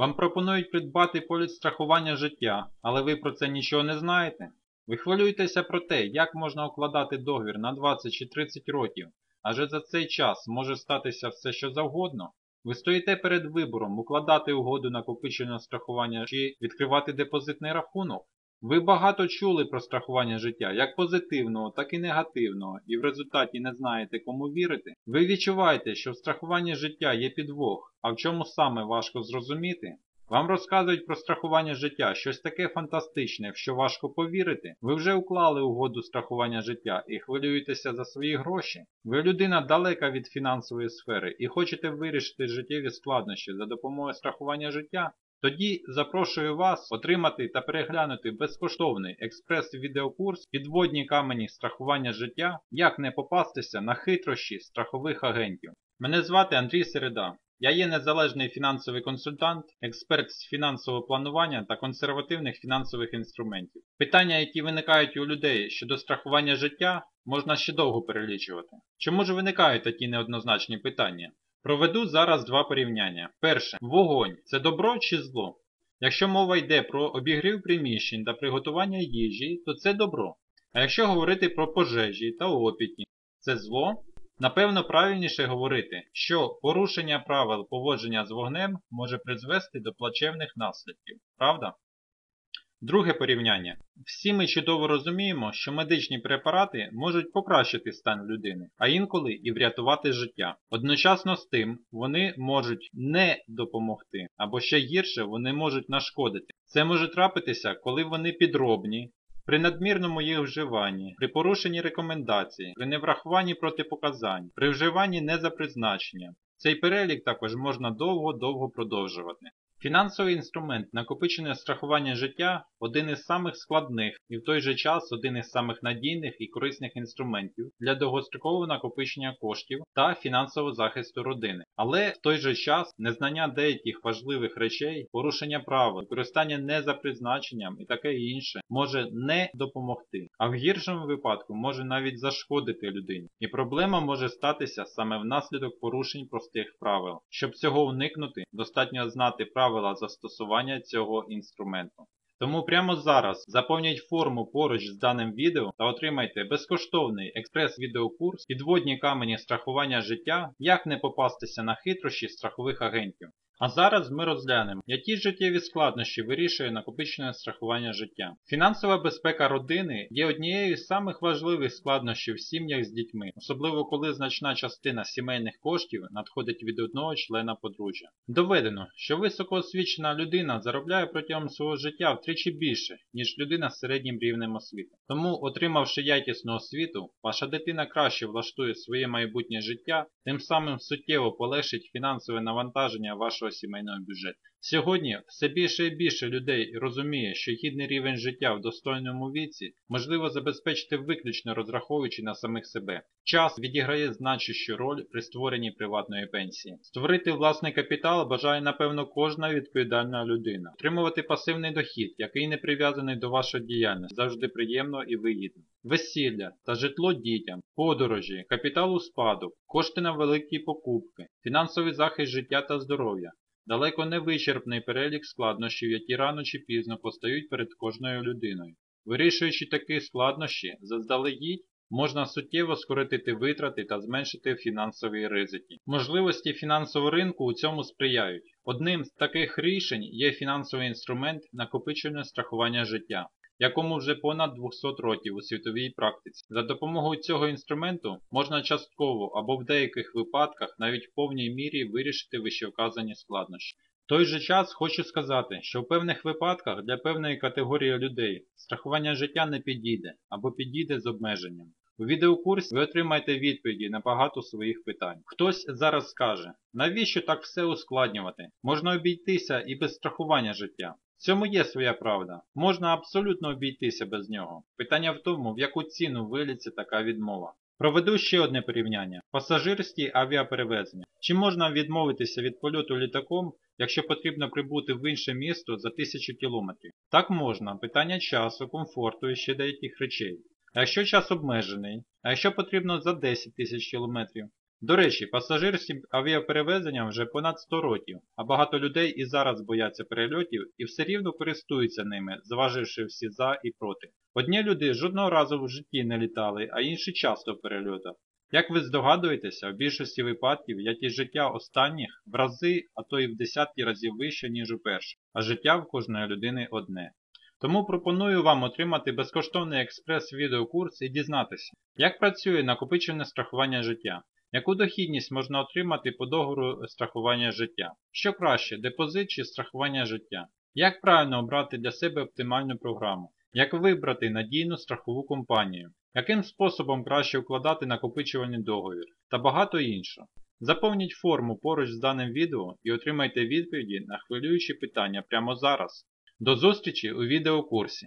Вам пропонують придбати поліс страхування життя, але ви про це нічого не знаєте? Ви хвилюєтеся про те, як можна укладати договір на 20 чи 30 років, адже за цей час може статися все що завгодно? Ви стоїте перед вибором укладати угоду накопиченого страхування чи відкривати депозитний рахунок? Ви багато чули про страхування життя, як позитивного, так і негативного, і в результаті не знаєте, кому вірити. Ви відчуваєте, що в страхуванні життя є підвох, а в чому саме важко зрозуміти? Вам розказують про страхування життя, щось таке фантастичне, в що важко повірити. Ви вже уклали угоду страхування життя і хвилюєтеся за свої гроші. Ви людина далека від фінансової сфери і хочете вирішити життєві складнощі за допомогою страхування життя. Тоді запрошую вас отримати та переглянути безкоштовний експрес-відеокурс Підводні камені страхування життя, як не попастися на хитрощі страхових агентів. Мене звати Андрій Середа. Я є незалежний фінансовий консультант, експерт з фінансового планування та консервативних фінансових інструментів. Питання, які виникають у людей щодо страхування життя, можна ще довго перелічувати. Чому ж виникають такі неоднозначні питання? Проведу зараз два порівняння. Перше. Вогонь це добро чи зло? Якщо мова йде про обігрів приміщень та приготування їжі, то це добро. А якщо говорити про пожежі та опіки, це зло? Напевно, правильніше говорити, що порушення правил поводження з вогнем може призвести до плачевних наслідків, правда? Друге порівняння. Всі ми чудово розуміємо, що медичні препарати можуть покращити стан людини, а інколи і врятувати життя. Одночасно з тим, вони можуть не допомогти, або ще гірше, вони можуть нашкодити. Це може трапитися, коли вони підробні, при надмірному їх вживанні, при порушенні рекомендацій, при неврахуванні протипоказань, при вживанні не за призначенням. Цей перелік також можна довго-довго продовжувати. Фінансовий інструмент накопичене страхування життя один із самих складних і в той же час один із самих надійних і корисних інструментів для довгострокового накопичення коштів та фінансового захисту родини. Але в той же час незнання деяких важливих речей, порушення правил, використання не за призначенням і таке інше може не допомогти, а в гіршому випадку може навіть зашкодити людині. І проблема може статися саме внаслідок порушень простих правил. Щоб цього уникнути, достатньо знати правила застосування цього інструменту. Тому прямо зараз заповніть форму поруч з даним відео та отримайте безкоштовний експрес-відеокурс Підводні камені страхування життя, як не попастися на хитрощі страхових агентів. А зараз ми розглянемо, які життєві складнощі вирішує накопичене страхування життя. Фінансова безпека родини є однією з самих важливих складнощів в сім'ях з дітьми, особливо коли значна частина сімейних коштів надходить від одного члена подружжя. Доведено, що високоосвічена людина заробляє протягом свого життя втричі більше, ніж людина з середнім рівнем освіти. Тому, отримавши якісну освіту, ваша дитина краще влаштує своє майбутнє життя, тим самим суттєво полегшить фінансове навантаження вашого сімейного бюджету. Сьогодні все більше і більше людей розуміє, що гідний рівень життя в достойному віці можливо забезпечити виключно розраховуючи на самих себе. Час відіграє значущу роль при створенні приватної пенсії. Створити власний капітал бажає, напевно, кожна відповідальна людина. Отримувати пасивний дохід, який не прив'язаний до вашої діяльності, завжди приємно і вигідно. Весілля та житло дітям, подорожі, капітал у спадок, кошти на великі покупки, фінансовий захист життя та здоров'я. Далеко не вичерпний перелік складнощів, які рано чи пізно постають перед кожною людиною. Вирішуючи такі складнощі, заздалегідь можна суттєво скоротити витрати та зменшити фінансові ризики. Можливості фінансового ринку у цьому сприяють. Одним з таких рішень є фінансовий інструмент накопичення страхування життя якому вже понад 200 років у світовій практиці. За допомогою цього інструменту можна частково або в деяких випадках навіть в повній мірі вирішити вищевказані складнощі. В той же час хочу сказати, що в певних випадках для певної категорії людей страхування життя не підійде або підійде з обмеженням. У відеокурсі ви отримаєте відповіді на багато своїх питань. Хтось зараз скаже, навіщо так все ускладнювати? Можна обійтися і без страхування життя. В цьому є своя правда. Можна абсолютно обійтися без нього. Питання в тому, в яку ціну виліться така відмова. Проведу ще одне порівняння. Пасажирські авіаперевезення. Чи можна відмовитися від польоту літаком, якщо потрібно прибути в інше місто за тисячу кілометрів? Так можна. Питання часу, комфорту і ще деяких речей. А якщо час обмежений, а якщо потрібно за 10 тисяч кілометрів, До речі, пасажирським авіаперевезенням вже понад 100 років, а багато людей і зараз бояться перельотів і все рівно користуються ними, зваживши всі за і проти. Одні люди жодного разу в житті не літали, а інші часто в перельотах. Як ви здогадуєтеся, в більшості випадків якість життя останніх в рази, а то і в десятки разів вище, ніж у перших, а життя в кожної людини одне. Тому пропоную вам отримати безкоштовний експрес-відеокурс і дізнатися, як працює накопичене страхування життя, яку дохідність можна отримати по договору страхування життя, що краще, депозит чи страхування життя, як правильно обрати для себе оптимальну програму, як вибрати надійну страхову компанію, яким способом краще укладати накопичувальний договір та багато іншого. Заповніть форму поруч з даним відео і отримайте відповіді на хвилюючі питання прямо зараз. До зустрічі у відеокурсі!